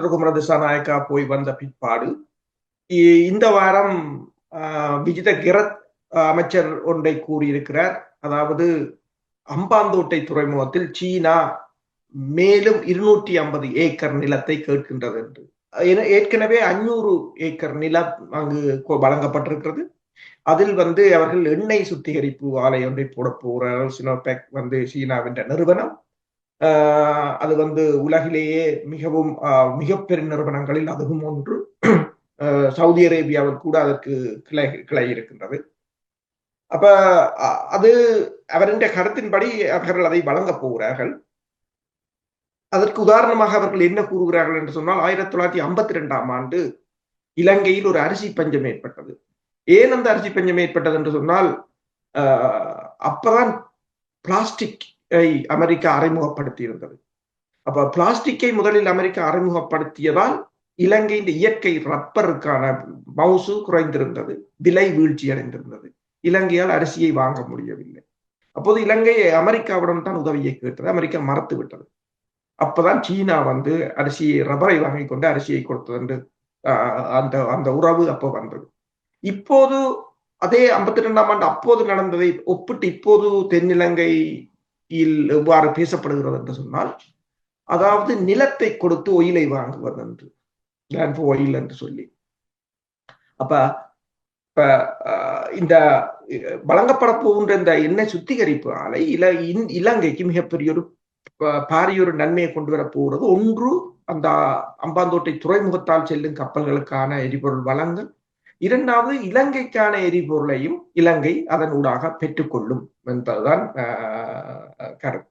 குமர திசாநாயக்கா போய் வந்த பிற்பாடு இ- இந்த வாரம் ஆஹ், விஜித கிரத் அமைச்சர் ஒன்றை கூறியிருக்கிறார். அதாவது அம்பாந்தோட்டை துறைமுகத்தில் சீனா மேலும் இருநூற்றி ஐம்பது ஏக்கர் நிலத்தை கேட்கின்றது என்று. ஏற்கனவே அஞ்சூறு ஏக்கர் நிலம் அங்கு கொ- வழங்கப்பட்டிருக்கிறது. அதில் வந்து அவர்கள் எண்ணெய் சுத்திகரிப்பு ஆலை ஒன்றை போட போகிறார்கள். சினோபேக் வந்து சீனாவின் நிறுவனம். அது வந்து உலகிலேயே மிகவும் ஆஹ் மிகப்பெரிய நிறுவனங்களில் அதுவும் ஒன்று. சவுதி அரேபியாவில் கூட அதற்கு கிளை கிளை இருக்கின்றது. அப்ப அ- அது அவரின் கருத்தின்படி அவர்கள் அதை வழங்கப் போகிறார்கள். அதற்கு உதாரணமாக அவர்கள் என்ன கூறுகிறார்கள் என்று சொன்னால் ஆயிரத்தி தொள்ளாயிரத்தி ஐம்பத்தி ரெண்டாம் ஆண்டு இலங்கையில் ஒரு அரிசி பஞ்சம் ஏற்பட்டது. ஏன் அந்த அரிசி பஞ்சம் ஏற்பட்டது என்று சொன்னால் ஆஹ் அப்பதான் பிளாஸ்டிக் அமெரிக்கா அறிமுகப்படுத்தி இருந்தது அப்ப பிளாஸ்டிக்கை முதலில் அமெரிக்கா அறிமுகப்படுத்தியதால் இலங்கையின் இயற்கை ரப்பருக்கான மவுசு குறைந்திருந்தது விலை வீழ்ச்சி அடைந்திருந்தது. இலங்கையால் அரிசியை வாங்க முடியவில்லை. அப்போது இலங்கை அமெரிக்காவிடம் தான் உதவியை கேட்டது அமெரிக்கா மறத்து விட்டது. அப்பதான் சீனா வந்து அரிசியை ரப்பரை வாங்கி கொண்டு அரிசியை கொடுத்தது என்று அந்த அந்த உறவு அப்போ வந்தது. இப்போது அதே ஐம்பத்தி ரெண்டாம் ஆண்டு அப்போது நடந்ததை ஒப்பிட்டு இப்போது தென்னிலங்கை எவ்வாறு பேசப்படுகிறது என்று சொன்னால் அதாவது நிலத்தை கொடுத்து ஒயிலை வாங்குவது என்று லேண்ட் ஃபார் ஒயில் என்று சொல்லி. அப்ப இப்ப ஆஹ், இந்த வழங்கப்பட போகின்ற இந்த எண்ணெய் சுத்திகரிப்பு ஆலை இல இந்- இலங்கைக்கு மிகப்பெரிய ஒரு பாரிய ஒரு நன்மையை கொண்டு வர போகிறது. ஒன்று அந்த அம்பாந்தோட்டை துறைமுகத்தால் செல்லும் கப்பல்களுக்கான எரிபொருள் வழங்கல் இரண்டாவது இலங்கைக்கான எரிபொருளையும் இலங்கை அதன் ஊடாக பெற்றுக்கொள்ளும் என்பதுதான் ஆஹ், கருத்து.